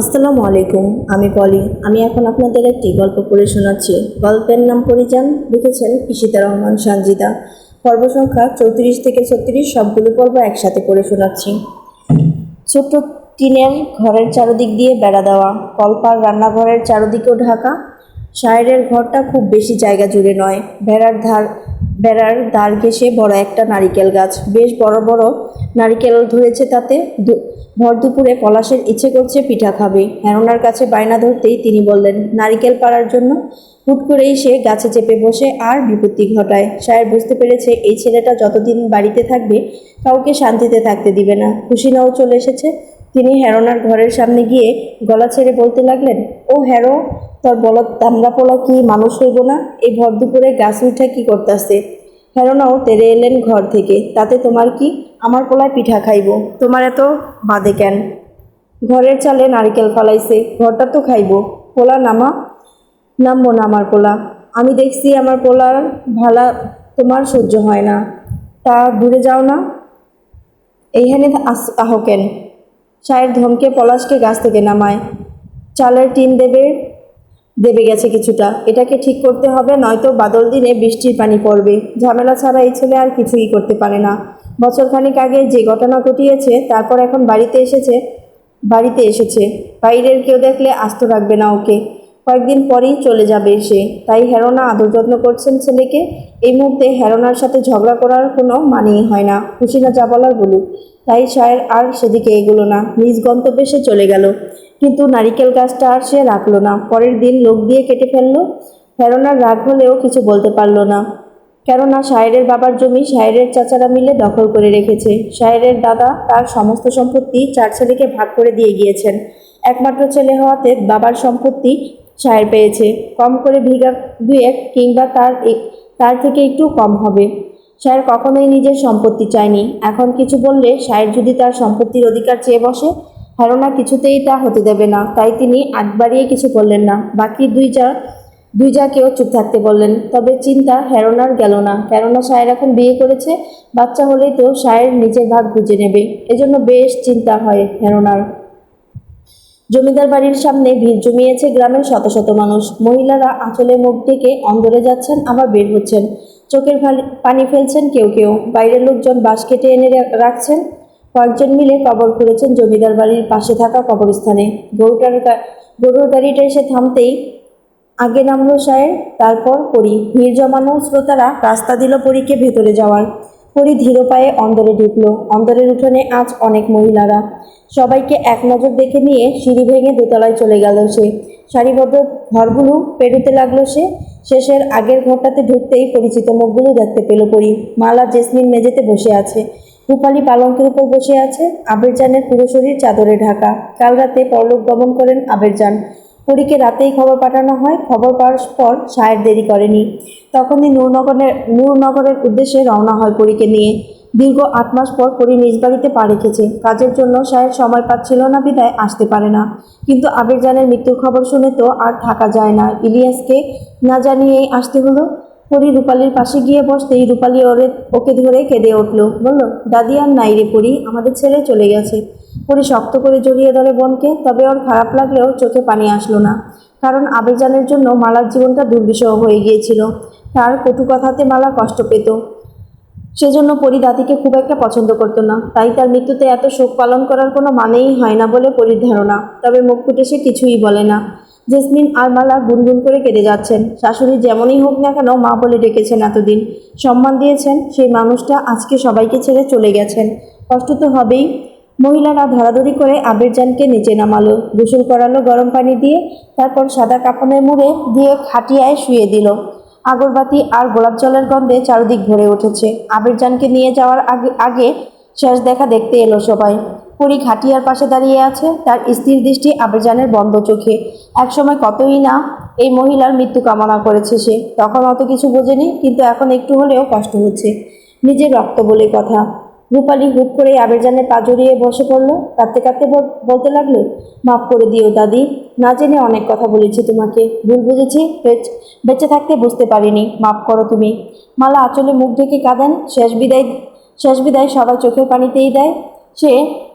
আসসালামু আলাইকুম, আমি পলি। আমি এখন আপনাদের একটি গল্প পড়ে শোনাচ্ছি। গল্পের নাম পরিযান, লিখেছেন ইশিতা রহমান সানজিদা পর্ব সংখ্যা চৌত্রিশ থেকে ছত্রিশ, সবগুলো পর্ব একসাথে পড়ে শোনাচ্ছি। ছোট্ট টিনের ঘরের চারদিক দিয়ে বেড়া দেওয়া, কলপার রান্নাঘরের চারদিকেও ঢাকা। শায়ের ঘরটা খুব বেশি জায়গা জুড়ে নয়। বেড়ার ধার, বেড়ার দ্বার ঘেঁষে বড় একটা নারিকেল গাছ। বেশ বড় বড় নারিকেল ধরেছে তাতে। ভর দুপুরে পলাশের ইচ্ছে করছে পিঠা খাবে। হেরোনার কাছে বায়না ধরতেই তিনি বললেন, নারিকেল পাড়ার জন্য? হুট করেই সে গাছে চেপে বসে আর বিপত্তি ঘটায়। সাহেব বুঝতে পেরেছে, এই ছেলেটা যতদিন বাড়িতে থাকবে, কাউকে শান্তিতে থাকতে দিবে না। খুশিনাও চলে এসেছে। তিনি হেরোনার ঘরের সামনে গিয়ে গলা ছেড়ে বলতে লাগলেন, ও হেরো, তোর বলত দামড়া পোলা কি মানুষ হইব না? এই ভর দুপুরে গাছ উঠা কি করতেছে? হেরোনাও তেরে এলেন ঘর থেকে। তাতে তোমার কি? আমার পোলায় পিঠা খাইব। তোমার এত বাদে কেন? ঘরের চালে নারিকেল ফালাইছে, ঘরটা তো খাইব। পোলা নামা? নামবো না আমার পোলা। আমি দেখছি আমার পোলার ভালা তোমার সহ্য হয় না। তা দূরে যাও না। এইখানে আহ কেন? সায়ের ধমকে পলাশকে গাছ থেকে নামায়। চালের টিন দেবে দেবে গেছে কিছুটা। এটাকে ঠিক করতে হবে, নয়তো বাদল দিনে বৃষ্টির পানি পড়বে। ঝামেলা ছাড়া এই ছেলে আর কিছুই করতে পারে না। বছরখানিক আগে যে ঘটনা ঘটিয়েছে, তারপর এখন বাড়িতে এসেছে বাড়িতে এসেছে। বাইরের কেউ দেখলে আস্ত রাখবে না ওকে। কয়েকদিন পরেই চলে যাবে সে। তাই হেরোনা আদর যত্ন করছেন ছেলেকে। এই মুহূর্তে হেরোনার সাথে ঝগড়া করার কোনো মানেই হয় না। খুশি না যা বলার বলুক। তাই সায়ের আর সেদিকে এগোলো না। নিজ গন্তব্যে সে চলে গেল। কিন্তু নারিকেল গাছটা আর সে রাখল না। পরের দিন লোক দিয়ে কেটে ফেলল। হেরোনার রাগ হলেও কিছু বলতে পারল না। কেননা শায়েরের বাবার জমি শায়েরের চাচারা মিলে দখল করে রেখেছে। শায়েরের দাদা তার সমস্ত সম্পত্তি চার ছেলেকে ভাগ করে দিয়ে গিয়েছেন। একমাত্র ছেলে হওয়াতে বাবার সম্পত্তি শায়ের পেয়েছে। কম করে ভিগা এক কিংবা তার তার থেকে একটু কম হবে। শায়ের কখনোই নিজের সম্পত্তি চায়নি। এখন কিছু বললে সায়ের যদি তার সম্পত্তির অধিকার চেয়ে বসে, ধারণা কিছুতেই তা হতে দেবে না। তাই তিনি আট বাড়িয়ে কিছু বললেন না। বাকি দুই যা, দুই যাকেও চুপ থাকতে বললেন। তবে চিন্তা হেরোনার গেল না। কেননা সায়ের এখন বিয়ে করেছে, বাচ্চা হলেই তো সায়ের নিজের ভাগ বুঝে নেবে। এজন্য বেশ চিন্তা হয় হেরোনার জমিদার বাড়ির সামনে ভিড় জমিয়েছে গ্রামের শত শত মানুষ। মহিলারা আঁচলে মুখ ডেকে অন্দরে যাচ্ছেন, আবার বের হচ্ছেন। চোখের পানি ফেলছেন কেউ কেউ। বাইরের লোকজন বাঁশ কেটে এনে রাখছেন। কয়েকজন মিলে কবর খুঁড়েছেন জমিদার বাড়ির পাশে থাকা কবরস্থানে। গরুটার গরুর গাড়িটা এসে থামতেই আগে নামলো সায়ের তারপর পরি। ভিড় জমানো শ্রোতারা রাস্তা দিল পরীকে ভেতরে যাওয়ার। পরি ধীর পায়ে অন্দরে ঢুকলো। অন্দরের উঠোনে আজ অনেক মহিলারা। সবাইকে এক নজর দেখে নিয়ে সিঁড়ি ভেঙে দোতলায় চলে গেল সে। সারিবদ্ধ ঘরগুলো পেরোতে লাগল সে। শেষের আগের ঘরটাতে ঢুকতেই পরিচিত মুখগুলো দেখতে পেল পরি। মালা জেসমিন মেঝেতে বসে আছে। রূপালি পালঙ্কের উপর বসে আছে। আবেরজানের পুরো শরীর চাদরে ঢাকা। কাল রাতে পরলোক গমন করেন আবেরজান। পরীকে রাতেই খবর পাঠানো হয়। খবর পাওয়ার পর সায়ের দেরি করেনি। তখনই নূরনগরের নূরনগরের উদ্দেশ্যে রওনা হয় পরীকে নিয়ে। দীর্ঘ আট মাস পর পরী নিজ বাড়িতে পা রেখেছে। কাজের জন্য সায়ের সময় পাচ্ছিল না, বিদায় আসতে পারে না। কিন্তু আবেরজানের মৃত্যুর খবর শুনে তো আর থাকা যায় না। ইলিয়াসকে না জানিয়েই আসতে হলো। পরি রূপালীর পাশে গিয়ে বসতেই রূপালী ওরে, ওকে ধরে কেঁদে উঠল। বলল, দাদি আর নাই রে পরি, আমাদের ছেলে চলে গেছে। পরি শক্ত করে জড়িয়ে ধরে বোনকে, তবে ওর খারাপ লাগলেও চোখে পানি আসলো না, কারণ আবেজানের জন্য মালার জীবনটা দুর্বিষহ হয়ে গিয়েছিল। তার কটু কথাতে মালা কষ্ট পেত। সেজন্য পরি দাদিকে খুব একটা পছন্দ করতো না। তাই তার মৃত্যুতে এত শোক পালন করার কোনো মানেই হয় না বলে পরির ধারণা। তবে মুখ ফুটে সে কিছুই বলে না। জেসমিন আর মালা গুনগুন করে কেঁদে যাচ্ছেন। শাশুড়ি যেমনই হোক না কেন মা বলে ডেকেছেন এতদিন। সম্মান দিয়েছেন সেই মানুষটা আজকে সবাইকে ছেড়ে চলে গেছেন। কষ্ট তো হবেই। মহিলারা ধরাধরি করে আবিরজানকে নিচে নামালো। গোসল করালো গরম পানি দিয়ে, তারপর সাদা কাপড়ের মুড়ে দিয়ে খাটিয়ায় শুয়ে দিল। আগরবাতি আর গোলাপ জলের গন্ধে চারদিক ভরে উঠেছে। আবিরজানকে নিয়ে যাওয়ার আগে আগে শেষ দেখা দেখতে এলো সবাই। পরি খাটিয়ার পাশে দাঁড়িয়ে আছে। তার স্থির দৃষ্টি আবিরজানের বন্ধ চোখে। একসময় কতই না এই মহিলার মৃত্যু কামনা করেছে সে। তখন অত কিছু বোঝেনি, কিন্তু এখন একটু হলেও কষ্ট হচ্ছে। নিজের রক্ত বলে কথা। রূপালী হুট করে আবেরজানের পা জড়িয়ে বসে পড়ল। কাঁদতে কাঁদতে বলতে লাগল, মাফ করে দিও দাদি। না জেনে অনেক কথা বলেছি তোমাকে। ভুল বুঝেছি বেঁচে থাকতে বুঝতে পারিনি। মাফ করো তুমি। মালা আঁচলে মুখ ঢেকে কাঁদেন। শেষ বিদায় শেষ বিদায় সবাই চোখের পানিতেই দেয়। সে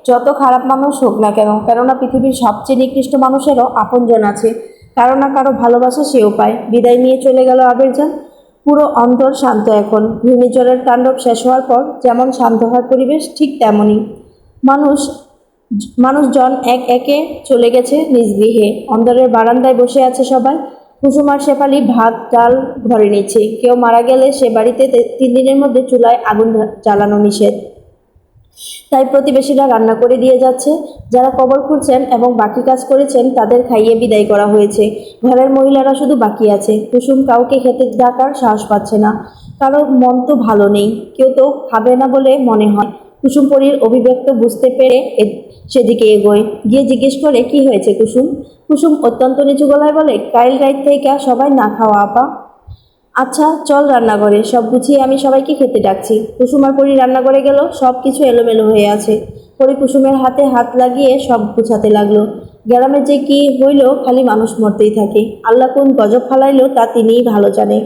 যত খারাপ মানুষ হোক না কেন, কেননা পৃথিবীর সবচেয়ে নিকৃষ্ট মানুষেরও আপনজন আছে। কারও না কারও ভালোবাসা সেও পায়। বিদায় নিয়ে চলে গেল আবেরজান। পুরো অন্তর শান্ত এখন। ঘূর্ণিঝড়ের তাণ্ডব শেষ হওয়ার পর যেমন শান্ত হওয়ার পরিবেশ, ঠিক তেমনই। মানুষ মানুষজন এক একে চলে গেছে নিজ গৃহে। অন্দরের বারান্দায় বসে আছে সবাই। কুসুমার শেফালি ভাত, ডাল ঘরে নিচ্ছে। কেউ মারা গেলে সে বাড়িতে তিন দিনের মধ্যে চুলায় আগুন জ্বালানো নিষেধ। তাই প্রতিবেশীরা রান্না করে দিয়ে যাচ্ছে। যারা কবর খুঁড়ছেন এবং বাকি কাজ করেছেন, তাদের খাইয়ে বিদায় করা হয়েছে। ঘরের মহিলারা শুধু বাকি আছে। কুসুম কাউকে খেতে ডাকার সাহস পাচ্ছে না। কারও মন তো ভালো নেই। কেউ তো খাবে না বলে মনে হয়। কুসুম পরীর অভিব্যক্ত বুঝতে পেরে সেদিকে এগোয়। গিয়ে জিজ্ঞেস করে, কি হয়েছে কুসুম? কুসুম অত্যন্ত নিচু গলায় বলে, কাইল রাইত থেকে সবাই না খাওয়া আপা। আচ্ছা চল রান্নাঘরে। সব গুছিয়ে আমি সবাইকে খেতে ডাকছি। কুসুম আর পরি রান্নাঘরে গেল সব কিছু এলোমেলো হয়ে আছে। পরি কুসুমের হাতে হাত লাগিয়ে সব গুছাতে লাগল। গ্রামে যে কি হইল, খালি মানুষ মরতেই থাকে। আল্লাহ কোন গজব ফালাইলো, তা তিনিই ভালো জানে।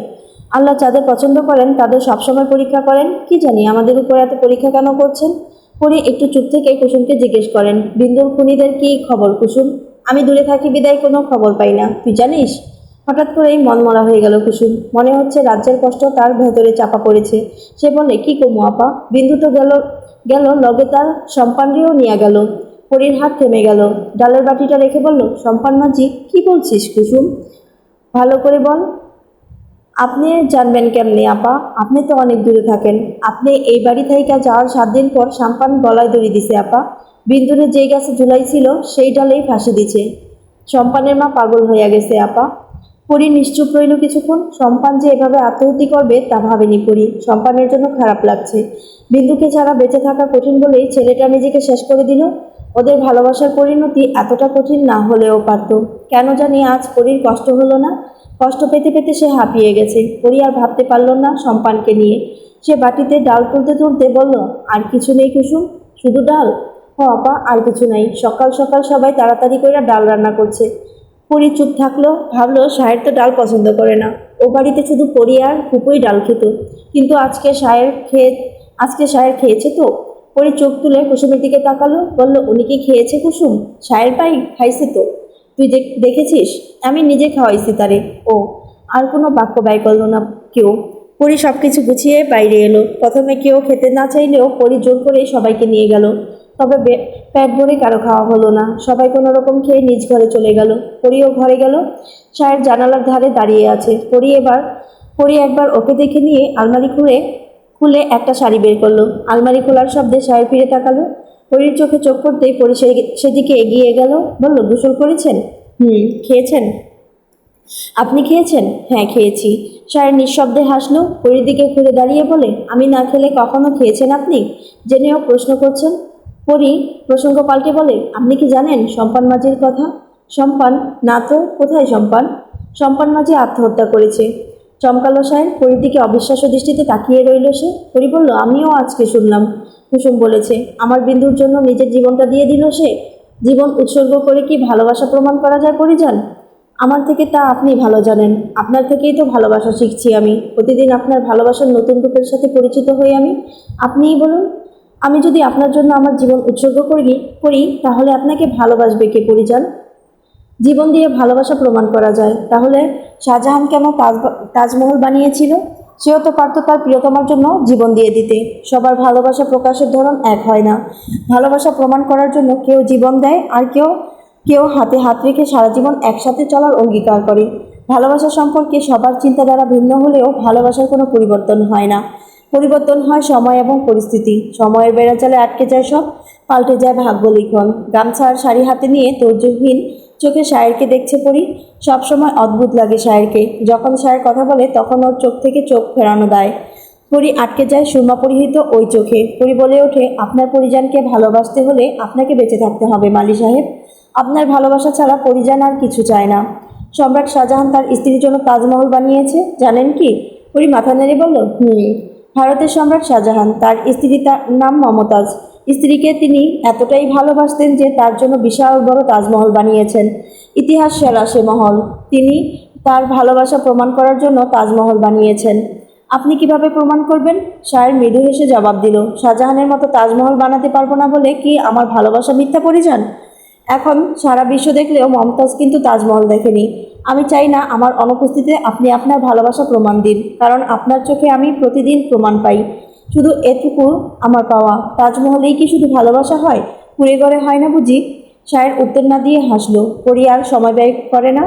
আল্লাহ যাদের পছন্দ করেন, তাদের সবসময় পরীক্ষা করেন। কি জানি, আমাদের উপর এত পরীক্ষা কেন করছেন? পরি একটু চুপ থেকে কুসুমকে জিজ্ঞেস করেন বিন্দুর খুনিদের কি খবর কুসুম? আমি দূরে থাকি, বিদায় কোনো খবর পাই না। তুই জানিস? হঠাৎ করেই মন মরা হয়ে গেল কুসুম। মনে হচ্ছে রাজ্যের কষ্ট তার ভেতরে চাপা পড়েছে। সে বলে কি কমু আপা? বিন্দু তো গেল গেল, লগে তার সম্পানটিও নিয়ে গেল। পরীর হাত থেমে গেল। ডালের বাটিটা রেখে বলল সম্পান মাঝি কি বলছিস কুসুম? ভালো করে বল। আপনি জানবেন কেমনে আপা? আপনি তো অনেক দূরে থাকেন। আপনি এই বাড়ি থেকে যাওয়ার সাত দিন পর সাম্পান গলায় দড়ি দিছে আপা। বিন্দুরে যেই গাছে ঝুলাই ছিল সেই ডালেই ফাঁসি দিছে। সম্পানের মা পাগল হইয়া গেছে আপা। পরি নিশ্চুপ রইল কিছুক্ষণ। সম্পান যে এভাবে আত্মহতি করবে তা ভাবেনি পরি সম্পানের জন্য খারাপ লাগছে। বিন্দুকে ছাড়া বেঁচে থাকা কঠিন বলেই ছেলেটা নিজেকে শেষ করে দিল। ওদের ভালোবাসার পরিণতি এতটা কঠিন না হলেও পারত। কেন জানি আজ পরীর কষ্ট হলো না। কষ্ট পেতে পেতে সে হাঁপিয়ে গেছে। পরি আর ভাবতে পারল না সম্পানকে নিয়ে। সে বাটিতে ডাল তুলতে তুলতে বলল, আর কিছু নেই কুসুম, শুধু ডাল? হ, আপা, আর কিছু নাই। সকাল সকাল সবাই তাড়াতাড়ি করে ডাল রান্না করছে। পরি চুপ থাকল, ভাবলো সাহের তো ডাল পছন্দ করে না। ও বাড়িতে শুধু পরি আর ফুপুই ডাল খেত। কিন্তু আজকে সাহের খেয়ে, আজকে সাহের খেয়েছে তো? পরি চোখ তুলে কুসুমের দিকে তাকালো, বলল, উনি কি খেয়েছে কুসুম? সাহের পাই খাইছে তো? তুই দেখ- দেখেছিস? আমি নিজে খাওয়াইছি তারে। ও, আর কোনো বাক্য ব্যয় করল না কেউ? পরি সব কিছু গুছিয়ে বাইরে এলো। প্রথমে কেউ খেতে না চাইলেও পরি জোর করে সবাইকে নিয়ে গেল। তবে পেট ভরে কারও খাওয়া হলো না। সবাই কোনো রকম খেয়ে নিজ ঘরে চলে গেল। পরিও ঘরে গেল। সায়ের জানালার ধারে দাঁড়িয়ে আছে। পরি এবার পরি একবার ওকে দেখে নিয়ে আলমারি খুলে খুলে একটা শাড়ি বের করল। আলমারি খোলার শব্দে সাহেব ফিরে তাকালো। পরির চোখে চোখ পড়তেই পরি সেদিকে এগিয়ে গেল। বলল, গোসল করেছেন? হুম, খেয়েছেন। আপনি খেয়েছেন? হ্যাঁ খেয়েছি। সায়ের নিঃশব্দে হাসলো। পরির দিকে ঘুরে দাঁড়িয়ে বলে, আমি না খেলে কখনো খেয়েছেন আপনি? জেনেও প্রশ্ন করছেন। পরি প্রসঙ্গ পাল্টে বলে, আপনি কি জানেন সম্পান মাঝির কথা? সম্পান, না তো, কোথায় সম্পান? সম্পান মাঝি আত্মহত্যা করেছে। চমকালো সাহেব পরির দিকে অবিশ্বাস্য দৃষ্টিতে তাকিয়ে রইল সে। পরি বলল, আমিও আজকে শুনলাম। কুসুম বলেছে, আমার বিন্দুর জন্য নিজের জীবনটা দিয়ে দিল সে। জীবন উৎসর্গ করে কি ভালোবাসা প্রমাণ করা যায় পরিজান? আমার থেকে তা আপনি ভালো জানেন। আপনার থেকেই তো ভালোবাসা শিখছি আমি। প্রতিদিন আপনার ভালোবাসার নতুন রূপের সাথে পরিচিত হই আমি। আপনিই বলুন আমি যদি আপনার জন্য আমার জীবন উৎসর্গ করি করি, তাহলে আপনাকে ভালোবাসবে কে পরিজান জীবন দিয়ে ভালোবাসা প্রমাণ করা যায়। তাহলে শাহজাহান কেন তাজ, তাজমহল বানিয়েছিল? সেও তো পারত তার প্রিয়তমার জন্য জীবন দিয়ে দিতে। সবার ভালোবাসা প্রকাশের ধরন এক হয় না। ভালোবাসা প্রমাণ করার জন্য কেউ জীবন দেয় আর কেউ কেউ হাতে হাত রেখে সারা জীবন একসাথে চলার অঙ্গীকার করে। ভালোবাসা সম্পর্কে সবার চিন্তাধারা ভিন্ন হলেও ভালোবাসার কোনো পরিবর্তন হয় না। পরিবর্তন হয় সময় এবং পরিস্থিতি। সময়ের বেড়াচালে আটকে যায় সব, পাল্টে যায় ভাগ্য লিখন গামছা আর শাড়ি হাতে নিয়ে তর্জহীন চোখে শায়েরকে দেখছে পড়ি সবসময় অদ্ভুত লাগে সায়েরকে যখন সায়ের কথা বলে, তখন ওর চোখ থেকে চোখ ফেরানো দেয়। পরি আটকে যায় সুরমা পরিহিত ওই চোখে। পরি বলে ওঠে, আপনার পরিজনকে ভালোবাসতে হলে আপনাকে বেঁচে থাকতে হবে, মালি সাহেব। আপনার ভালোবাসা ছাড়া পরিজন আর কিছু চায় না। সম্রাট শাহজাহান তার স্ত্রীর জন্য তাজমহল বানিয়েছে। জানেন কি? পরি মাথা নেড়ে বলল, হুম। ভারতের সম্রাট শাহজাহান, তার স্ত্রী তার নাম মমতাজ। স্ত্রীকে তিনি এতটাই ভালোবাসতেন যে তার জন্য বিশাল বড় তাজমহল বানিয়েছেন। ইতিহাস সেরা সে মহল। তিনি তার ভালোবাসা প্রমাণ করার জন্য তাজমহল বানিয়েছেন। আপনি কীভাবে প্রমাণ করবেন? শায়ের মৃদু হেসে জবাব দিল, শাহজাহানের মতো তাজমহল বানাতে পারব না বলে কি আমার ভালোবাসা মিথ্যা পরিজান এখন সারা বিশ্ব দেখলেও মমতাজ কিন্তু তাজমহল দেখেনি। আমি চাই না আমার অনুপস্থিতিতে আপনি আপনার ভালোবাসা প্রমাণ দিন, কারণ আপনার চোখে আমি প্রতিদিন প্রমাণ পাই। শুধু এটুকু আমার পাওয়া। তাজমহলেই কি শুধু ভালোবাসা হয়? কুড়ে ঘরে হয় না বুঝি? সায়ের উত্তর না দিয়ে হাসলো। আর সময় ব্যয় করে না?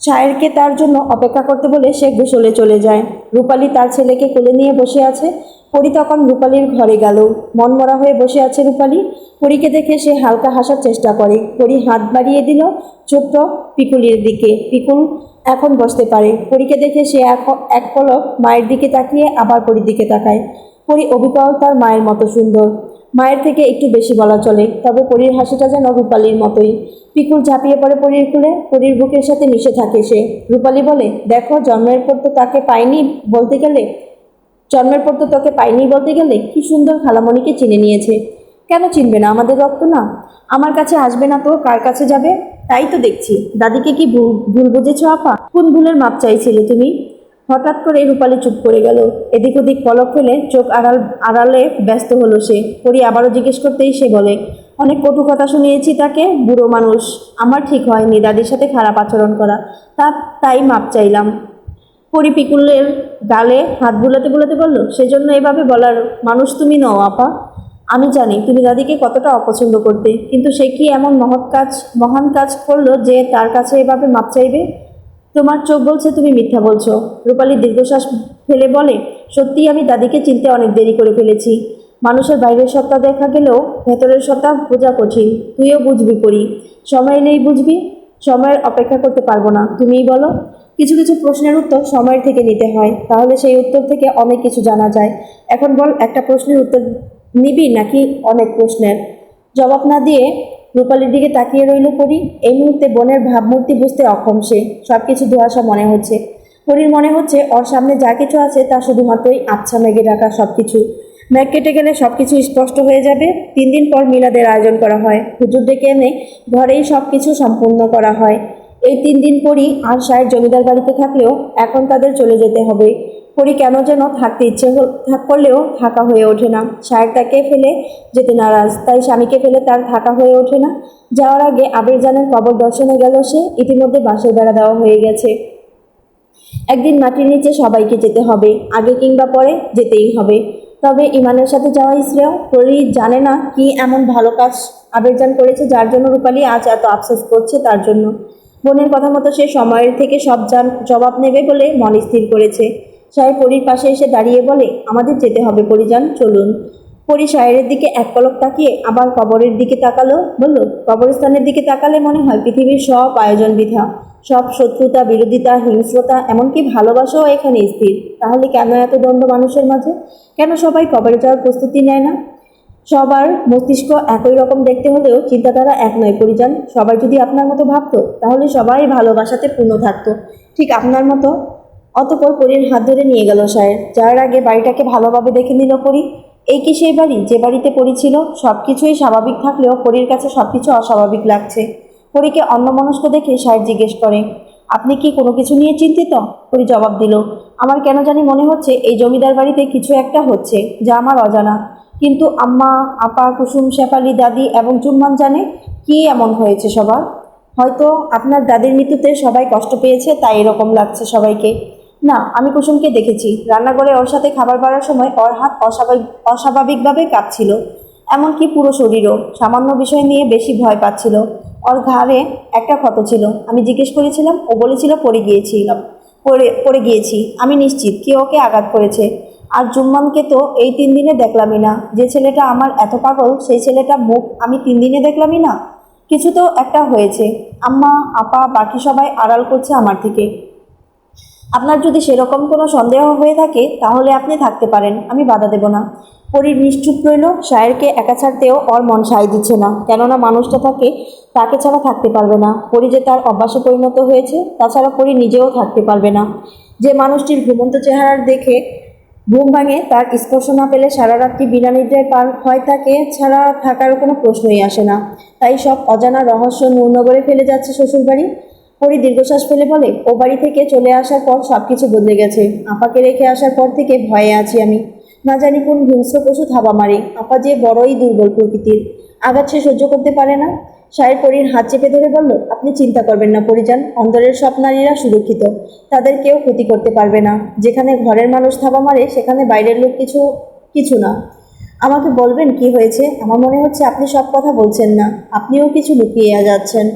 শায়েরকে তার জন্য অপেক্ষা করতে বলে সে গোসলে চলে যায়। রূপালী তার ছেলেকে কোলে নিয়ে বসে আছে। পরি তখন রূপালীর ঘরে গেল। মনমরা হয়ে বসে আছে রূপালী। পরীকে দেখে সে হালকা হাসার চেষ্টা করে। পরি হাত বাড়িয়ে দিল ছোট্ট পিকুলির দিকে। পিকুল এখন বসতে পারে। পরীকে দেখে সে এক- পলক মায়ের দিকে তাকিয়ে আবার পরির দিকে তাকায়। পরি অবিকল তার মায়ের মতো সুন্দর। মায়ের থেকে একটু বেশি বলা চলে, তবে পরীর হাসিটা যেন রূপালীর মতোই। পিকুল ঝাঁপিয়ে পড়ে পরীর কুলে, পরীর বুকের সাথে মিশে থাকে সে। রূপালী বলে, দেখো, জন্মের পর তো তাকে পাইনি বলতে গেলে, জন্মের পর তো তোকে পাইনি বলতে গেলে কি সুন্দর খালামণিকে চিনে নিয়েছে। কেন চিনবে না আমাদের রক্ত না? আমার কাছে আসবে না তো, কার কাছে যাবে? তাই তো দেখছি। দাদিকে কি ভুল বুঝেছ আপা? কোন ভুলের মাপ চাইছিলে তুমি? হঠাৎ করে রূপালী চুপ করে গেল। এদিক ওদিক পলক ফেলে চোখ আড়াল, আড়ালে ব্যস্ত হলো সে। পরি আবারও জিজ্ঞেস করতেই সে বলে, অনেক কটু কথা শুনিয়েছি তাকে, বুড়ো মানুষ। আমার ঠিক হয়নি দাদির সাথে খারাপ আচরণ করা। তা, তাই মাপ চাইলাম। পরিপিকুলের গালে হাত বুলাতে বুলাতে বলল, সেজন্য এভাবে বলার মানুষ তুমি নও, আপা। আমি জানি তুমি দাদিকে কতটা অপছন্দ করতে, কিন্তু সে কি এমন মহৎ কাজ, মহান কাজ করল যে তার কাছে এভাবে মাপ চাইবে? তোমার চোখ বলছে তুমি মিথ্যা বলছো। রূপালী দীর্ঘশ্বাস ফেলে বলে সত্যি আমি দাদিকে চিনতে অনেক দেরি করে ফেলেছি। মানুষের বাইরের সত্তা দেখা গেলেও ভেতরের সত্তা বোঝা কঠিন। তুইও বুঝবি করি সময় নেই বুঝবি, সময়ের অপেক্ষা করতে পারব না। তুমিই বলো। কিছু কিছু প্রশ্নের উত্তর সময়ের থেকে নিতে হয়। তাহলে সেই উত্তর থেকে অনেক কিছু জানা যায়। এখন বল, একটা প্রশ্নের উত্তর নিবি নাকি অনেক প্রশ্নের? জবাব না দিয়ে রূপালীর দিকে তাকিয়ে রইল পরি। এই মুহূর্তে বনের ভাবমূর্তি বুঝতে অক্ষম সে। সব কিছু ধোয়াশা মনে হচ্ছে। পরির মনে হচ্ছে ওর সামনে যা কিছু আছে তা শুধুমাত্রই আচ্ছা মেঘে ঢাকা সব কিছু ম্যাগ কেটে গেলে সব কিছু স্পষ্ট হয়ে যাবে। তিন দিন পর মিলাদের আয়োজন করা হয়। হুজুর ডেকে এনে ঘরেই সব কিছু সম্পূর্ণ করা হয়। এই তিন দিন পরই আর সাহেব জমিদার বাড়িতে থাকলেও এখন তাদের চলে যেতে হবে। পরি কেন যেন থাকতে ইচ্ছে থাক করলেও থাকা হয়ে ওঠে না। সাহেব তাকে ফেলে যেতে নারাজ। তাই স্বামীকে ফেলে তার থাকা হয়ে ওঠে না। যাওয়ার আগে আবির জানের কবর দর্শনে গেল সে। ইতিমধ্যে বাসের বেড়া দেওয়া হয়ে গেছে। একদিন মাটির নিচে সবাইকে যেতে হবে। আগে কিংবা পরে যেতেই হবে। তবে ইমানের সাথে যাওয়াই শ্রেয়। পরি জানে না কি এমন ভালো কাজ আবেদন করেছে, যার জন্য রূপালী আজ এত আফসোস করছে তার জন্য। বোনের কথা মতো সে সময়ের থেকে সব জান জবাব নেবে বলে মন স্থির করেছে। সাহেব পরীর পাশে এসে দাঁড়িয়ে বলে, আমাদের যেতে হবে পরিজান, চলুন। পরি সাহেবের দিকে এক পলক তাকিয়ে আবার কবরের দিকে তাকালো, বলল, কবরস্থানের দিকে তাকালে মনে হয় পৃথিবীর সব আয়োজন বিধা সব শত্রুতা, বিরোধিতা, হিংস্রতা, এমনকি ভালোবাসাও এখানে স্থির। তাহলে কেন এত দ্বন্দ্ব মানুষের মাঝে? কেন সবাই কবরে যাওয়ার প্রস্তুতি নেয় না? সবার মস্তিষ্ক একই রকম দেখতে হলেও চিন্তাধারা এক নয় পরিজান সবাই যদি আপনার মতো ভাবতো, তাহলে সবাই ভালোবাসাতে পূর্ণ থাকতো। ঠিক আপনার মতো। অতপর পরীর হাত ধরে নিয়ে গেল সাহেব যার আগে বাড়িটাকে ভালোভাবে দেখে নিল পরি। এই কি সেই বাড়ি? যে বাড়িতে পরি ছিল সব কিছুই স্বাভাবিক থাকলেও পরীর কাছে সব কিছু অস্বাভাবিক লাগছে। পরীকে অন্যমনস্ক দেখে সাহেব জিজ্ঞেস করে, আপনি কি কোনো কিছু নিয়ে চিন্তিত? পরি জবাব দিল, আমার কেন জানি মনে হচ্ছে এই জমিদার বাড়িতে কিছু একটা হচ্ছে, যা আমার অজানা। কিন্তু আম্মা, আপা, কুসুম, শেফালি, দাদি এবং জুম্মান জানে কি এমন হয়েছে সবার। হয়তো আপনার দাদির মৃত্যুতে সবাই কষ্ট পেয়েছে, তাই এরকম লাগছে সবাইকে। না, আমি কুসুমকে দেখেছি। রান্নাঘরে ওর সাথে খাবার বাড়ার সময় ওর হাত অস্বাভাবিক, অস্বাভাবিকভাবে কাঁপছিল। এমনকি পুরো শরীরও সামান্য বিষয় নিয়ে বেশি ভয় পাচ্ছিল। ওর ঘাড়ে একটা ক্ষত ছিল। আমি জিজ্ঞেস করেছিলাম, ও বলেছিল, পড়ে গিয়েছিলাম। পড়ে পড়ে গিয়েছি। আমি নিশ্চিত কে ওকে আঘাত করেছে। আর জুম্মানকে তো এই তিন দিনে দেখলামই না। যে ছেলেটা আমার এত পাগল, সেই ছেলেটা মুখ আমি তিন দিনে দেখলামই না। কিছু তো একটা হয়েছে। আম্মা, আপা, বাকি সবাই আড়াল করছে আমার থেকে। আপনার যদি সেরকম কোনো সন্দেহ হয়ে থাকে, তাহলে আপনি থাকতে পারেন। আমি বাধা দেব না। পরীর নিশ্চুপ রইল, শায়েরকে একা ছাড়তেও ওর মন সায় দিচ্ছে না। কেননা মানুষটা তাকে তাকে ছাড়া থাকতে পারবে না। পরি যে তার অভ্যাসে পরিণত হয়েছে, তাছাড়া পরি নিজেও থাকতে পারবে না। যে মানুষটির ঘুমন্ত চেহারার দেখে ঘুম ভাঙে, তার স্পর্শ না পেলে সারা রাত্রি বিনা নিদ্রায় পার হয় তাকে ছাড়া থাকার কোনো প্রশ্নই আসে না। তাই সব অজানা রহস্য নূর্নগরে ফেলে যাচ্ছে শ্বশুরবাড়ি। হরি দীর্ঘশ্বাস ফেলে বলে, ও বাড়ি থেকে চলে আসার পর সব কিছু বদলে গেছে। আপাকে রেখে আসার পর থেকে ভয়ে আছি আমি। না জানি কোন হিংস্র পশু থাবা মারে। আপা যে বড়ই দুর্বল প্রকৃতির। আঘাত সে সহ্য করতে পারে না। সাহেব পরীর হাত চেপে ধরে বলল, আপনি চিন্তা করবেন না পরিজান অন্তরের সব নারীরা সুরক্ষিত। তাদের কেউ ক্ষতি করতে পারবে না। যেখানে ঘরের মানুষ থাবা মারে, সেখানে বাইরের লোক কিছু কিছু না। আমাকে বলবেন কি হয়েছে? আমার মনে হচ্ছে আপনি সব কথা বলছেন না। আপনিও কিছু লুকিয়ে যাচ্ছেন।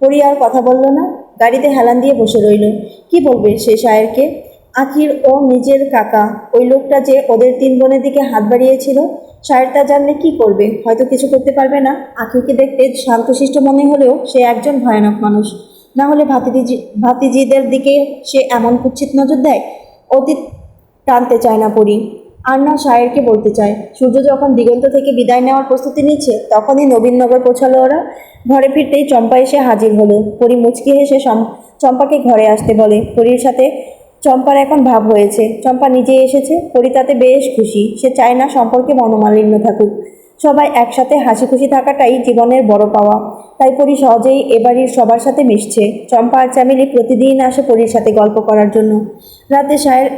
পরি আর কথা বলল না। গাড়িতে হেলান দিয়ে বসে রইল। কি বলবে সে শায়েরকে আখির ও নিজের কাকা। ওই লোকটা যে ওদের তিন বোনের দিকে হাত বাড়িয়েছিল তা জানলে কি করবে? হয়তো কিছু করতে পারবে না। আখিরকে দেখতে শান্তশিষ্ট মনে হলেও সে একজন ভয়ানক মানুষ। না হলে ভাতিজি ভাতিজিদের দিকে সে এমন কুচ্ছিত নজর দেয়? অতীত টানতে চায় না পড়ি আর না, শায়েরকে বলতে চায়। সূর্য যখন দিগন্ত থেকে বিদায় নেওয়ার প্রস্তুতি নিচ্ছে, তখনই নবীননগর পৌঁছালো ওরা ঘরে ফিরতেই চম্পা এসে হাজির হলো। পরি মুচকি হেসে চম্পাকে ঘরে আসতে বলে। পরির সাথে চম্পার এখন ভাব হয়েছে। চম্পা নিজে এসেছে, পরি তাতে বেশ খুশি। সে চায় না সম্পর্কে মনোমালিন্য থাকুক। সবাই একসাথে হাসি খুশি থাকাটাই জীবনের বড় পাওয়া। তাই পরি সহজেই এবাড়ির সবার সাথে মিশছে। চম্পা আর চামেলি প্রতিদিন আসে পরির সাথে গল্প করার জন্য। রাতে শায়ের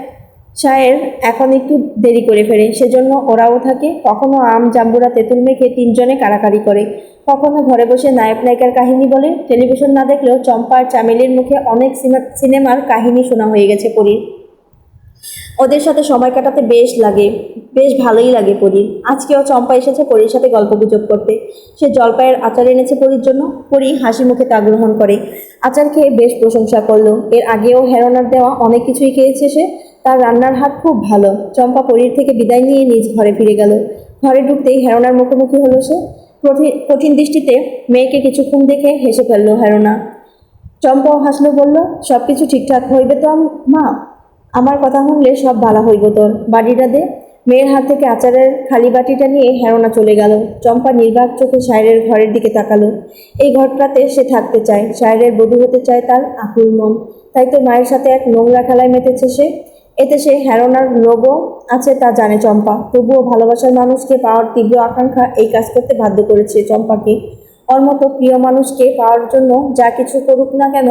শায়ের এখন একটু দেরি করে ফেরে সেজন্য ওরাও থাকে। কখনো আম, জাম্বুরা, তেঁতুল মেখে তিনজনে কারাকারি করে। কখনো ঘরে বসে নায়ক, নায়িকার কাহিনী বলে। টেলিভিশন না দেখলেও চম্পা আর চামেলির মুখে অনেক সিনে- সিনেমার কাহিনী শোনা হয়ে গেছে পরীর। ওদের সাথে সময় কাটাতে বেশ লাগে, বেশ ভালোই লাগে পরীর। আজকেও চম্পা এসেছে পরীর সাথে গল্প গুজব করতে। সে জলপাইয়ের আচার এনেছে পরীর জন্য। পরী হাসি মুখে তা গ্রহণ করে। আচার খেয়ে বেশ প্রশংসা করল। এর আগেও হেরোনার দেওয়া অনেক কিছুই খেয়েছে সে। তার রান্নার হাত খুব ভালো। চম্পা পরীর থেকে বিদায় নিয়ে নিজ ঘরে ফিরে গেল। ঘরে ঢুকতেই হেরোনার মুখোমুখি হলো সে। কঠিন দৃষ্টিতে মেয়েকে কিছুক্ষণ দেখে হেসে ফেলল হেরোনা। চম্পাও হাসলো, বলল সব কিছু ঠিকঠাক হইবে তো মা? আমার কথা শুনলে সব ভালো হইব তোর। বাড়িটা দে। মেয়ের হাত থেকে আচারের খালি বাটিটা নিয়ে হেরোনা চলে গেল। চম্পা নির্বাক চোখে সায়রের ঘরের দিকে তাকালো। এই ঘরটাতে সে থাকতে চায়। সায়রের বধূ হতে চায় তার আকুল মন। তাই তো মায়ের সাথে এক নোংরা খেলায় মেতেছে সে। এতে সে হেরোনার লোভও আছে তা জানে চম্পা। তবুও ভালোবাসার মানুষকে পাওয়ার তীব্র আকাঙ্ক্ষা এই কাজ করতে বাধ্য করেছে চম্পাকে। ওর মতো প্রিয় মানুষকে পাওয়ার জন্য যা কিছু করুক না কেন,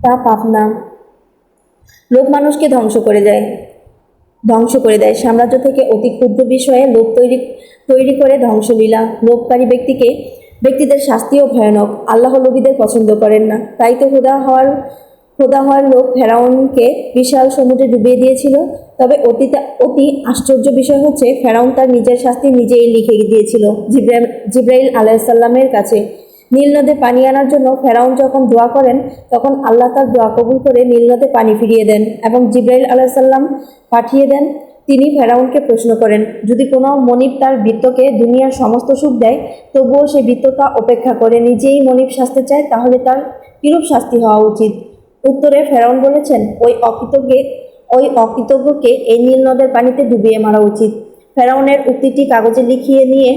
তা পাপ না। লোক মানুষকে ধ্বংস করে দেয়। ধ্বংস করে দেয়। সাম্রাজ্য থেকে অতি ক্ষুদ্র বিষয়ে লোক তৈরি তৈরি করে ধ্বংসলীলা। লোককারী ব্যক্তিকে, ব্যক্তিদের শাস্তিও ভয়ানক। আল্লাহ নবীদের পছন্দ করেন না। তাই তো হুদা হওয়ার হওয়ার লোক ফেরাউনকে বিশাল সমুদ্রে ডুবিয়ে দিয়েছিল। তবে অতি অতি আশ্চর্য বিষয় হচ্ছে, ফেরাউন তার নিজের শাস্তি নিজেই লিখে দিয়েছিল জিব্রাইল জিব্রাইল আলাইসাল্লামের কাছে। নীল নদে পানি আনার জন্য ফেরাউন যখন দোয়া করেন, তখন আল্লাহ তার দোয়া কবুল করে নীল নদে পানি ফিরিয়ে দেন এবং জিব্রাইল আলাইসাল্লাম পাঠিয়ে দেন। তিনি ফেরাউনকে প্রশ্ন করেন, যদি কোনো মনিব তার বৃত্তকে দুনিয়ার সমস্ত সুখ দেয়, তবুও সে বৃত্ততা উপেক্ষা করে নিজেই মনিব শাস্তে চায়, তাহলে তার কিরূপ শাস্তি হওয়া উচিত? উত্তরে ফেরাউন বলেছেন, ওই অকৃতজ্ঞে, ওই অকৃতজ্ঞকে এই নীল নদের পানিতে ডুবিয়ে মারা উচিত। ফেরাউনের উক্তিটি কাগজে লিখিয়ে নিয়ে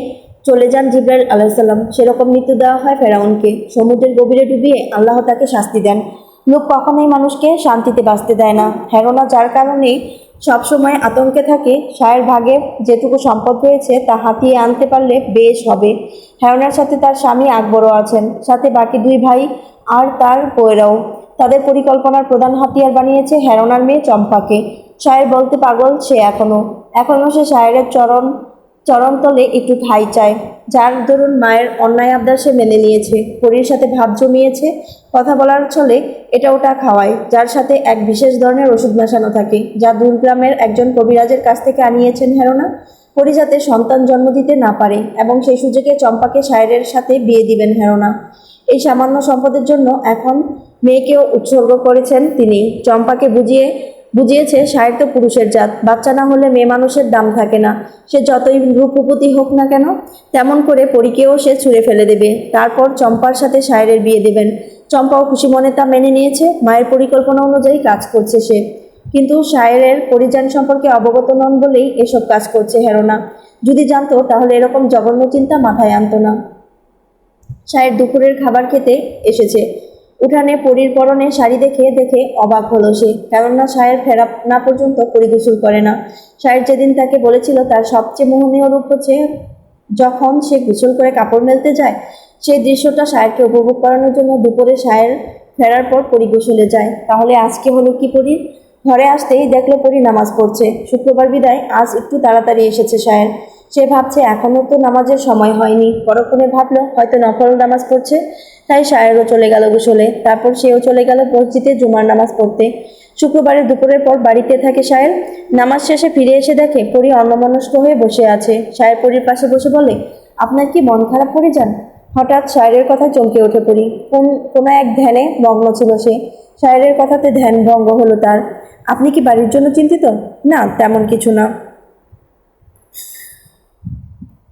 চলে যান জিব্রাইল আলাইসাল্লাম সেরকম মৃত্যু দেওয়া হয় ফেরাউনকে। সমুদ্রের গভীরে ডুবিয়ে আল্লাহ তাকে শাস্তি দেন। লোক কখনোই মানুষকে শান্তিতে বাঁচতে দেয় না। হেরোনা যার কারণেই সবসময় আতঙ্কে থাকে সায়ের ভাগে যেটুকু সম্পদ রয়েছে তা হাতিয়ে আনতে পারলে বেশ হবে। হেরোনার সাথে তার স্বামী আকবরও আছেন। সাথে বাকি দুই ভাই আর তার বইরাও তাদের পরিকল্পনার প্রধান হাতিয়ার বানিয়েছে হেরোনার মেয়ে চম্পাকে। শায়ের বলতে পাগল সে এখনও। এখনও সে শায়েরের চরণ, চরণতলে একটু ঠাই চায়, যার দরুন মায়ের অন্যায় আবদার সে মেনে নিয়েছে। পরীর সাথে ভাব জমিয়েছে, কথা বলার ছলে এটা ওটা খাওয়ায়, যার সাথে এক বিশেষ ধরনের ওষুধ মেশানো থাকে, যা দুর্গ্রামের একজন কবিরাজের কাছ থেকে আনিয়েছেন হেরোনা। পরি যাতে সন্তান জন্ম দিতে না পারে, এবং সেই সুযোগে চম্পাকে শায়েরের সাথে বিয়ে দিবেন হেরোনা। এই সামান্য সম্পদের জন্য এখন মেয়েকেও উৎসর্গ করেছেন তিনি। চম্পাকে বুঝিয়ে, বুঝিয়েছে তো পুরুষের জাত। বাচ্চা না হলে মেয়ে মানুষের দাম থাকে না। সে যতই রূপবতী হোক না কেন, তেমন করে পরীকেও সে ছুঁড়ে ফেলে দেবে। তারপর চম্পার সাথে শায়েরের বিয়ে দেবেন। চম্পাও খুশি মনে তা মেনে নিয়েছে, মায়ের পরিকল্পনা অনুযায়ী কাজ করছে সে। কিন্তু শায়েরের পরিযান সম্পর্কে অবগত নন বলেই এসব কাজ করছে হেরোনা। যদি জানতো, তাহলে এরকম জঘন্য চিন্তা মাথায় আনতো না। শায়ের দুপুরের খাবার খেতে এসেছে। উঠানে পরির পরনে শাড়ি দেখে দেখে অবাক হলো সে। কেননা শায়ের ফেরা না পর্যন্ত পরি গোসল করে না। শায়ের যেদিন তাকে বলেছিল তার সবচেয়ে মোহনীয় রূপ হচ্ছে, যখন সে গোসল করে কাপড় মেলতে যায়, সেই দৃশ্যটা শায়েরকে উপভোগ করানোর জন্য দুপুরে শায়ের ফেরার পর পরি গোসলে যায়। তাহলে আজকে হলো কি পরি? ঘরে আসতেই দেখল পরি নামাজ পড়ছে। শুক্রবার বিদায়, আজ একটু তাড়াতাড়ি এসেছে সায়ের সে ভাবছে এখনও তো নামাজের সময় হয়নি। পরক্ষণে ভাবলো, হয়তো নফল নামাজ পড়ছে। তাই সায়েরও চলে গেল গোসলে। তারপর সেও চলে গেল মসজিদে জুমার নামাজ পড়তে। শুক্রবারের দুপুরের পর বাড়িতে থাকে সায়ের নামাজ শেষে ফিরে এসে দেখে পরি অন্যমনস্ক হয়ে বসে আছে। সায়ের পরির পাশে বসে বলে, আপনার কি মন খারাপ করে যান? হঠাৎ শায়ের কথা চমকে উঠে পড়ি কোন, কোনো এক ধ্যানে মগ্ন ছিল সে। শায়ের কথাতে ধ্যান ভঙ্গ হলো তার। আপনি কি বাড়ির জন্য চিন্তিত? না, তেমন কিছু না।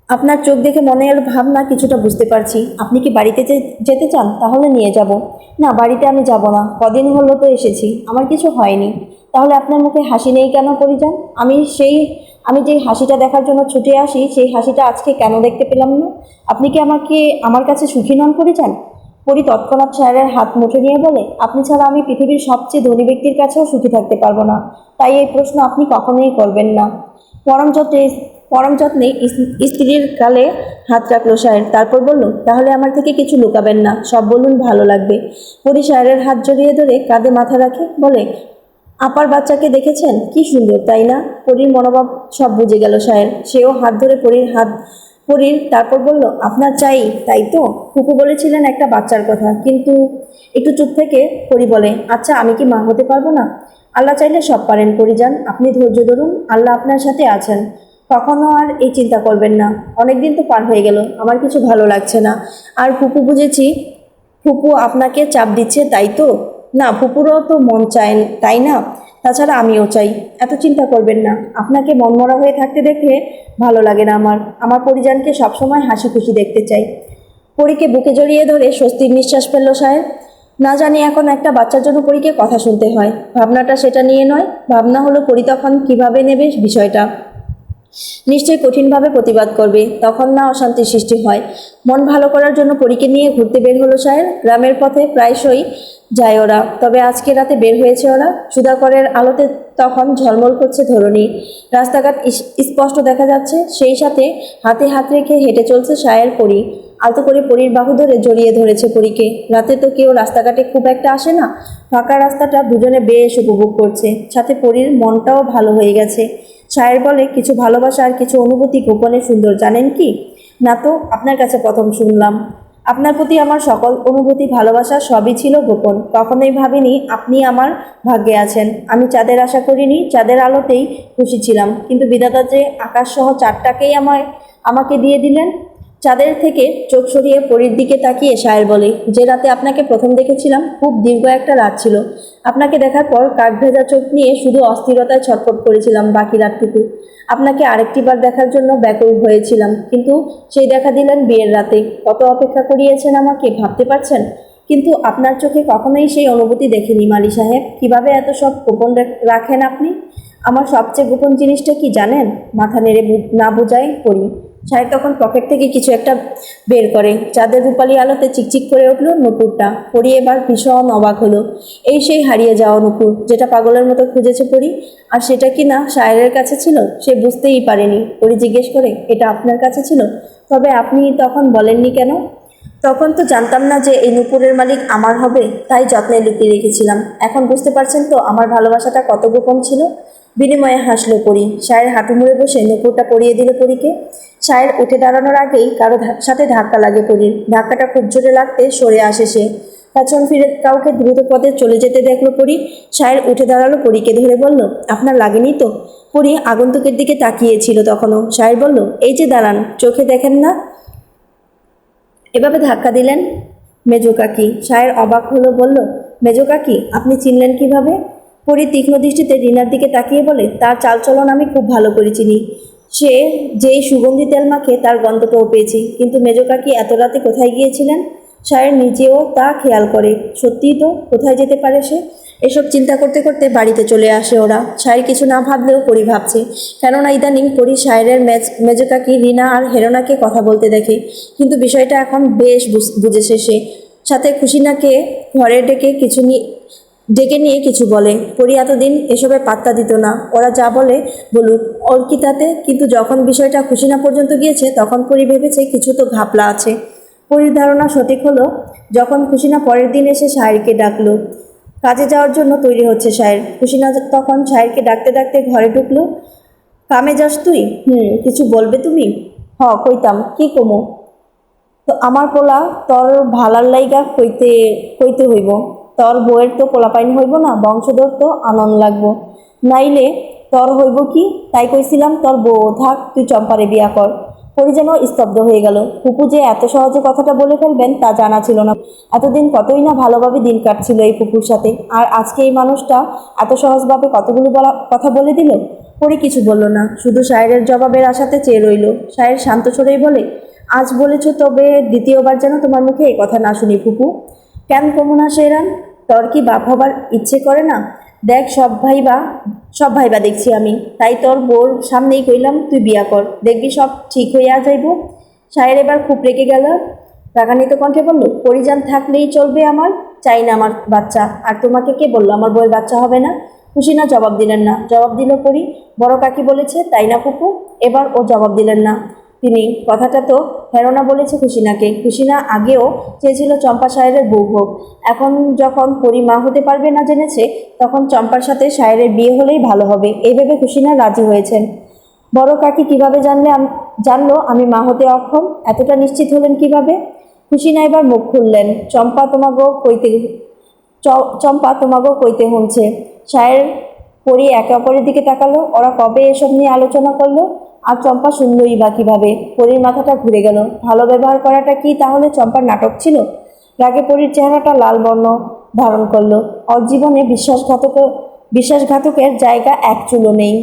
আপনার চোখ দেখে মনে এলো ভাবনা, কিছুটা বুঝতে পারছি। আপনি কি বাড়িতে যে- যেতে চান, তাহলে নিয়ে যাব। না, বাড়িতে আমি যাব না। কদিন হলো তো এসেছি। আমার কিছু হয়নি। তাহলে আপনার মুখে হাসি নেই কেন পরিযান আমি সেই, আমি যেই হাসিটা দেখার জন্য ছুটে আসি, সেই হাসিটা আজকে কেন দেখতে পেলাম না? আপনি কি আমাকে, আমার কাছে সুখী নন পরিযান পরি তৎক্ষণাৎ স্যারের হাত মুঠে নিয়ে বলে, আপনি ছাড়া আমি পৃথিবীর সবচেয়ে ধনী ব্যক্তির কাছেও সুখী থাকতে পারব না। তাই এই প্রশ্ন আপনি কখনোই করবেন না। পরম যত্নে পরম যত্নে স্ত্রীর কালে হাত রাখল সাহেব তারপর বলল, তাহলে আমার থেকে কিছু লুকাবেন না, সব বলুন ভালো লাগবে। পরি সাহেবের হাত জড়িয়ে ধরে কাঁধে মাথা রাখে, বলে, আপার বাচ্চাকে দেখেছেন? কি সুন্দর, তাই না? পরীর মনোভাব সব বুঝে গেল সাহেব সেও হাত ধরে পরীর হাত পরীর তারপর বলল, আপনার চাই, তাই তো? ফুপু বলেছিলেন একটা বাচ্চার কথা, কিন্তু একটু চুপ থেকে পরি বলে আচ্ছা আমি কি মা হতে পারব না? আল্লাহ চাইলে সব পারেন পরিযান আপনি ধৈর্য ধরুন, আল্লাহ আপনার সাথে আছেন। কখনো আর এই চিন্তা করবেন না। অনেক দিন তো পার হয়ে গেল, আমার কিছু ভালো লাগছে না। আর ফুপু বুঝেছি, ফুপু আপনাকে চাপ দিচ্ছে, তাই তো? না, ফুপুরও তো মন চায়, তাই না? তাছাড়া আমিও চাই, এত চিন্তা করবেন না। আপনাকে মনমরা হয়ে থাকতে দেখে ভালো লাগে না আমার। আমার পরিজনকে সবসময় হাসি খুশি দেখতে চাই। পরীকে বুকে জড়িয়ে ধরে স্বস্তির নিঃশ্বাস ফেলল সাহেব। না জানি এখন একটা বাচ্চার জন্য পরীকে কথা শুনতে হয়। ভাবনাটা সেটা নিয়ে নয়, ভাবনা হলো পরি তখন কীভাবে নেবে বিষয়টা। নিশ্চয়ই কঠিনভাবে প্রতিবাদ করবে, তখন না অশান্তির সৃষ্টি হয়। মন ভালো করার জন্য পরীকে নিয়ে ঘুরতে বের হলো সাহেব। গ্রামের পথে প্রায়শই যায় ওরা, তবে আজকে রাতে বের হয়েছে ওরা। সুধাকরের আলোতে তখন ঝলমল করছে ধরণী। রাস্তাঘাট স্পষ্ট দেখা যাচ্ছে, সেই সাথে হাতে হাত রেখে হেঁটে চলছে সায়ের পরি। আলতো করে পরীর বাহু ধরে জড়িয়ে ধরেছে পরীকে। রাতে তো কেউ রাস্তাঘাটে খুব একটা আসে না। ফাঁকা রাস্তাটা দুজনে বেশ উপভোগ করছে। সাথে পরীর মনটাও ভালো হয়ে গেছে। সায়ের বলে কিছু ভালোবাসা আর কিছু অনুভূতি গোপনে সুন্দর, জানেন কি? না তো, আপনার কাছে প্রথম শুনলাম। আপনার প্রতি আমার সকল অনুভূতি, ভালোবাসা সবই ছিল গোপন। কখনোই ভাবিনি আপনি আমার ভাগ্যে আছেন। আমি চাঁদের আশা করিনি, চাঁদের আলোতেই খুশি ছিলাম। কিন্তু বিধাতা যে আকাশসহ চারটাকেই আমায়, আমাকে দিয়ে দিলেন চাঁদের থেকে চোখ সরিয়ে পরীর দিকে তাকিয়ে সায়ের বলে, যে রাতে আপনাকে প্রথম দেখেছিলাম, খুব দীর্ঘ একটা রাত ছিল। আপনাকে দেখার পর কাক ভেজা চোখ নিয়ে শুধু অস্থিরতায় ছটফট করেছিলাম বাকি রাতটুকু। আপনাকে আরেকটিবার দেখার জন্য ব্যাকুল হয়েছিলাম, কিন্তু সেই দেখা দিলেন বিয়ের রাতে। কত অপেক্ষা করিয়েছেন আমাকে, ভাবতে পারছেন? কিন্তু আপনার চোখে কখনোই সেই অনুভূতি দেখিনি মালি সাহেব। কীভাবে এত সব গোপন রাখেন আপনি? আমার সবচেয়ে গোপন জিনিসটা কি জানেন? মাথা নেড়ে না বোঝাই পড়ি সাহেব তখন পকেট থেকে কিছু একটা বের করে। চাঁদের রূপালী আলোতে চিকচিক করে উঠল নুপুরটা। পরি এবার ভীষণ অবাক হলো। এই সেই হারিয়ে যাওয়া নুপুর, যেটা পাগলের মতো খুঁজেছে পরি। আর সেটা কি না শায়ের কাছে ছিল? সে বুঝতেই পারেনি। পরি জিজ্ঞেস করে, এটা আপনার কাছে ছিল? তবে আপনি তখন বলেননি কেন? তখন তো জানতাম না যে এই নুপুরের মালিক আমার হবে, তাই যত্নে লুকিয়ে রেখেছিলাম। এখন বুঝতে পারছেন তো আমার ভালোবাসাটা কত গোপন ছিল? বিনিময়ে হাসলো পরি। শায়ের হাঁটু মুড়ে বসে নুপুরটা পরিয়ে দিল পরীকে। সায়ের উঠে দাঁড়ানোর আগেই কারও সাথে ধাক্কা লাগে পরির। ধাক্কাটা খুব জোরে লাগতে সরে আসে সে। পেছন ফিরে কাউকে দ্রুত পথে চলে যেতে দেখল পরি। শায়ের উঠে দাঁড়াল পরীকে ধরে বলল, আপনার লাগেনি তো? পরি আগন্তুকের দিকে তাকিয়েছিল তখনও। শায়ের বলল, এই যে দাঁড়ান, চোখে দেখেন না? এভাবে ধাক্কা দিলেন? মেজো কাকি। সায়ের অবাক হলো, বলল, মেজো কাকি, আপনি চিনলেন কীভাবে? পরি তীক্ষ্ণ দৃষ্টিতে রিনার দিকে তাকিয়ে বলে, তার চালচলন আমি খুব ভালো করে চিনি। সে যেই সুগন্ধি তেল মাখে, তার গন্ধটাও পেয়েছি। কিন্তু মেজো কাকি এত রাতে কোথায় গিয়েছিলেন? সায়ের নিজেও তা খেয়াল করে। সত্যিই তো, কোথায় যেতে পারে সে? এসব চিন্তা করতে করতে বাড়িতে চলে আসে ওরা। সায়ের কিছু না ভাবলেও পরি ভাবছে। কেননা ইদানিং পরি সায়েরের মেজ মেজকাকি রিনা আর হেরোনাকে কথা বলতে দেখে। কিন্তু বিষয়টা এখন বেশ বুঝ- বুঝেছে সে। সাথে খুশিনাকে ঘরে ডেকে কিছু নিয়ে ডেকে নিয়ে কিছু বলে পরি এতদিন এসবে পাত্তা দিত না। ওরা যা বলে বলুক। ওর কি তাতে কিন্তু যখন বিষয়টা খুশিনা পর্যন্ত গিয়েছে, তখন পরি ভেবেছে কিছু তো ঘাপলা আছে। পরির ধারণা সঠিক হলো, যখন খুশিনা পরের দিন এসে শায়েরকে ডাকলো, কাজে যাওয়ার জন্য তৈরি হচ্ছে শায়ের। খুশিনা তখন শায়েরকে ডাকতে ডাকতে ঘরে ঢুকলো, কামে যাস তুই? হুম, কিছু বলবে তুমি? হ, কইতাম। কি কমো? তো আমার পোলা তোর ভালার লাইগা কইতে কইতে হইব। তোর বউয়ের তো পোলাপাইন হইব না, বংশধর তো আনন্দ লাগবো। নাইলে তর হইব কি? তাই কইছিলাম, তোর বউ, থাক, তুই চম্পারে বিয়া কর। পরি যেন স্তব্ধ হয়ে গেল। ফুপু যে এত সহজে কথাটা বলে ফেলবেন তা জানা ছিল না। এতদিন কতই না ভালোভাবে দিন কাটছিল এই ফুপুর সাথে। আর আজকে এই মানুষটা এত সহজভাবে কতগুলো বলা, কথা বলে দিল? পরি কিছু বলল না। শুধু শায়ের জবাবের আশাতে চেয়ে রইল। শায়ের শান্ত স্বরেই বলে, আজ বলেছ তবে দ্বিতীয়বার যেন তোমার মুখে এই কথা না শুনি ফুপু। কেন কমনা শেরান? তোর কি বাপ হবার ইচ্ছে করে না? দেখ, সব ভাইবা সব ভাইবা দেখছি আমি। তাই তোর বোর সামনেই কইলাম, তুই বিয়া কর। দেখবি সব ঠিক হইয়া যাইব শায়ের এবার খুব রেগে গেল। রাগান্বিত কণ্ঠে বলল পরিজান থাকলেই চলবে আমার? চাই না আমার বাচ্চা। আর তোমাকে কে বলল, আমার বউয়ের বাচ্চা হবে না? খুশি না, জবাব দিলেন না। জবাব দিল পরি, বড় কাকি বলেছে, তাই না পুপু এবার ও জবাব দিলেন না। তিনি, কথাটা তো হেরোনা বলেছে খুশিনাকে। খুশিনা আগেও চেয়েছিল চম্পা সাহেবের বউ হোক। এখন যখন পরি মা হতে পারবে না জেনেছে, তখন চম্পার সাথে সাহেবের বিয়ে হলেই ভালো হবে, এই ভেবে খুশিনা রাজি হয়েছেন। বড় কাকি কীভাবে জানলে জানলো আমি মা হতে অক্ষম? এতটা নিশ্চিত হলেন কীভাবে? খুশিনা এবার মুখ খুললেন। চম্পা তোমাগো কইতে চম্পা তোমাকেও কইতে হচ্ছে সায়ের পরি একে অপরের দিকে তাকালো। ওরা কবে এসব নিয়ে আলোচনা করল? আর চম্পা শুনলই বা কীভাবে? পরীর মাথাটা ঘুরে গেল। ভালো ব্যবহার করাটা কি তাহলে চম্পার নাটক ছিল? রাগে পরীর চেহারাটা লাল বর্ণ ধারণ করল। ওর জীবনে বিশ্বাসঘাতক বিশ্বাসঘাতকের জায়গা এক চুলো নেই।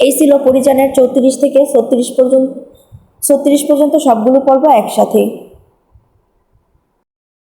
এই ছিল পরিজানের চৌত্রিশ থেকে ছত্রিশ পর্যন্ত ছত্রিশ পর্যন্ত সবগুলো পর্ব একসাথে।